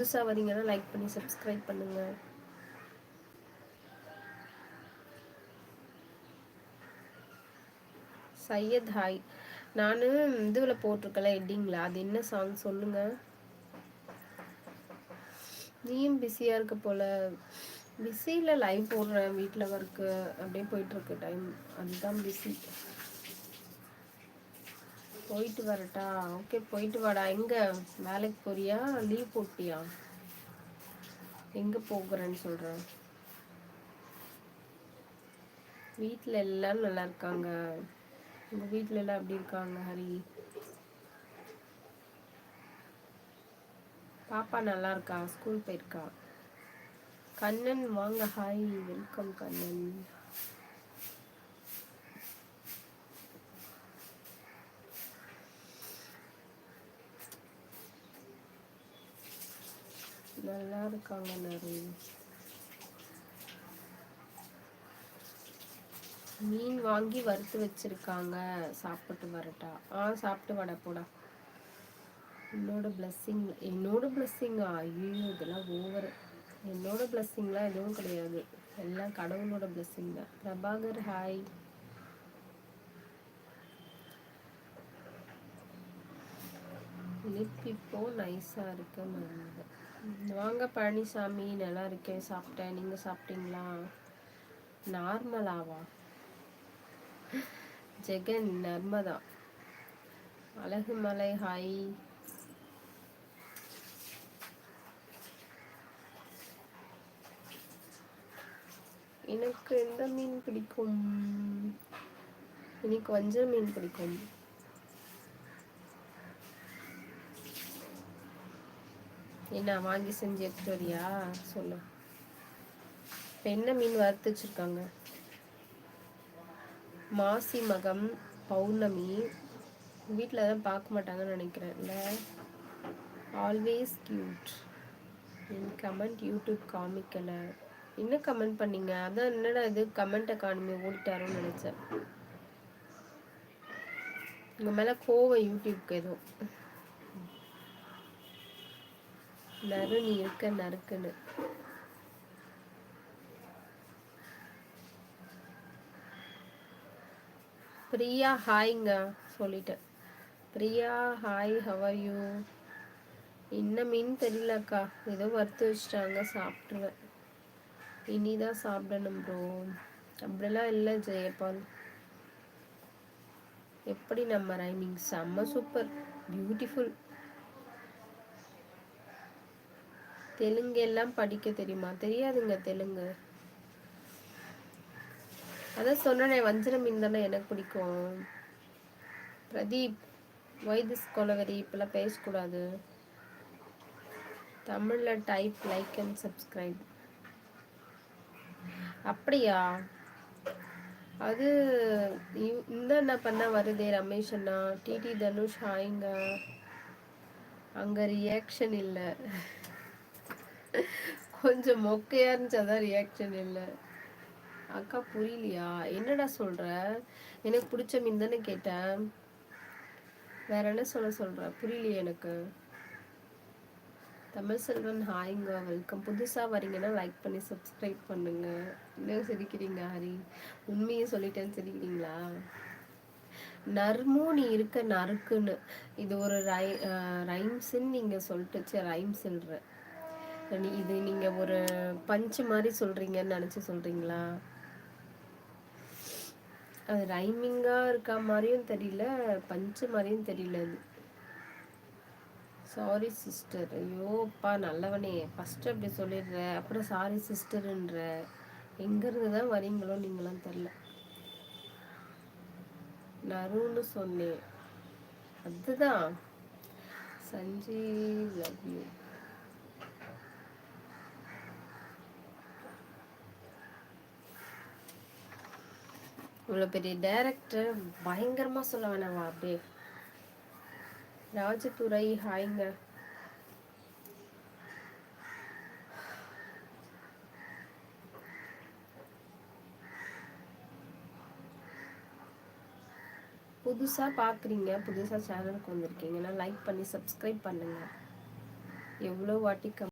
புதுசாக வரீங்கன்னா லைக் பண்ணி சப்ஸ்கிரைப் பண்ணுங்கள் சையத் ஹாய் நான் இதுவில் போட்டிருக்கல எட்டிங்களா அது என்ன சாங் சொல்லுங்கள் நீயும் பிஸியாக இருக்க போல். பிஸியில் லைவ் போடுறேன். வீட்டில் ஒர்க்கு அப்படியே போயிட்டுருக்கு டைம் அதுதான் பிஸி போயிட்டு வரட்டா? ஓகே போயிட்டு வாடா. எங்கே? வேலைக்கு போறியா? லீவ் போட்டியா? எங்கே போகிறேன்னு சொல்கிறேன் வீட்டில் எல்லாரும் நல்லா இருக்காங்க. உங்கள் வீட்டில் எல்லாம் எப்படி இருக்காங்க ஹரி? பாப்பா நல்லா இருக்கா? ஸ்கூல் போயிருக்கா? கண்ணன் வாங்க. Hi welcome Kannan. நல்லா இருக்காங்க நிறைய. மீன் வாங்கி வறுத்து வச்சிருக்காங்க. சாப்பிட்டு வரட்டா. ஆ சாப்பிட்டு வட போடா. என்னோட பிளஸ்ஸிங் என்னோட பிளஸ்ஸிங்கா ஐயோ இதெல்லாம் ஓவர் என்னோட பிளஸ்ஸிங்லாம் எதுவும் கிடையாது. எல்லாம் கடவுளோட பிளஸ்ஸிங் தான். பிரபாகர் ஹாய் லிப் இப்போ நைஸாக இருக்க மாதிரி வாங்க பழனிசாமி நல்லா இருக்கேன். சாப்பிட்டேன். நீங்கள் சாப்பிட்டீங்களா? நார்மலாவா? ஜெகன் நர்மதா. அழகுமலை ஹாய் எனக்கு எந்த மீன் பிடிக்கும்? எனக்கு வஞ்சல் மீன் பிடிக்கும். என்ன வாங்கி செஞ்சு எடுத்துட்டு வரியா? சொல்லு. இப்போ என்ன மீன் வறுத்து வச்சுருக்காங்க? மாசி மகம் பௌர்ணமி. வீட்டில் தான் பார்க்க மாட்டாங்கன்னு நினைக்கிறேன். இல்லை? ஆல்வேஸ் கியூட் என் கமெண்ட் யூடியூப் காமிக்கலை. என்ன கமெண்ட் பண்ணீங்க? அதான் என்னடா இது? கமெண்ட் காணுமே ஓடிட்டாரோன்னு நினச்சேன். உங்கள் மேலே கோவம் யூடியூப்க்கு எதுவும் நறு நீ இருக்க நறுக்குன்னு. பிரியா ஹாய்ங்க சொல்லிட்டேன். பிரியா ஹாய் ஹவர் யூ என்ன மீன் தெரியலக்கா? ஏதோ வறுத்து வச்சிட்டாங்க சாப்பிட்ருவேன் இனிதான் சாப்பிடணும் ப்ரோ அப்படிலாம் இல்லை ஜெயபால். எப்படி நம்ம ரைமிங் செம்ம சூப்பர் பியூட்டிஃபுல் தெலுங்கு எல்லாம் படிக்க தெரியுமா? தெரியாதுங்க தெலுங்கு. அதான் சொன்னேன் வஞ்சர மீன் தானே எனக்கு பிடிக்கும். பிரதீப் வைதிஸ் கொலவரி இப்பெல்லாம் பேசக்கூடாது. தமிழில் டைப் லைக் அண்ட் சப்ஸ்கிரைப். அப்படியா? அது இந்த என்ன பண்ண வருதே ரமேஷ் அண்ணா? டிடி தனுஷ் ஹாய்ங்க. அங்கே ரியாக்ஷன் இல்லை. கொஞ்சம் மொக்கையா இருந்துச்சாதான் ரியாக்ஷன் இல்லை. அக்கா புரியலையா? என்னடா சொல்ற? எனக்கு பிடிச்ச மீன் தானே கேட்டேன். வேற என்ன சொல்ல சொல்ற? புரியலையே எனக்கு. தமிழ் செல்வன் ஹாய்ங்க வெல்கம் புதுசாக வரீங்கன்னா லைக் பண்ணி சப்ஸ்கிரைப் பண்ணுங்க. என்ன சிரிக்கிறீங்க ஹரி? உண்மையை சொல்லிட்டேன்னு சிரிக்கிறீங்களா? நர்மோ நீ இருக்க நறுக்குன்னு. இது ஒரு ரை ரைம்ஸுன்னு நீங்கள் சொல்லிட்டு சொல்கிறேன் இது நீங்கள் ஒரு பஞ்சு மாதிரி சொல்கிறீங்கன்னு நினச்சி சொல்கிறீங்களா அது ரைமிங்காக இருக்க மாதிரியும் தெரியல பஞ்சு மாதிரியும் தெரியல அது. சாரி சிஸ்டர் ஐயோப்பா நல்லவனே. ஃபஸ்ட்டு அப்படி சொல்லிடுற. அப்புறம் சாரி சிஸ்டருன்ற எங்கேருந்து தான் வரீங்களோ நீங்களாம் தெரில நருன்னு சொன்னேன். அதுதான். சஞ்சீவ் லவ் யூ இவ்வளோ பெரிய டேரக்டர் பயங்கரமாக சொல்ல வேணாமா? அப்படியே. ராஜதுரை ஹாய்ங்க புதுசாக பார்க்குறீங்க புதுசாக சேனலுக்கு வந்திருக்கீங்கன்னா லைக் பண்ணி சப்ஸ்கிரைப் பண்ணுங்கள் எவ்வளோ வாட்டி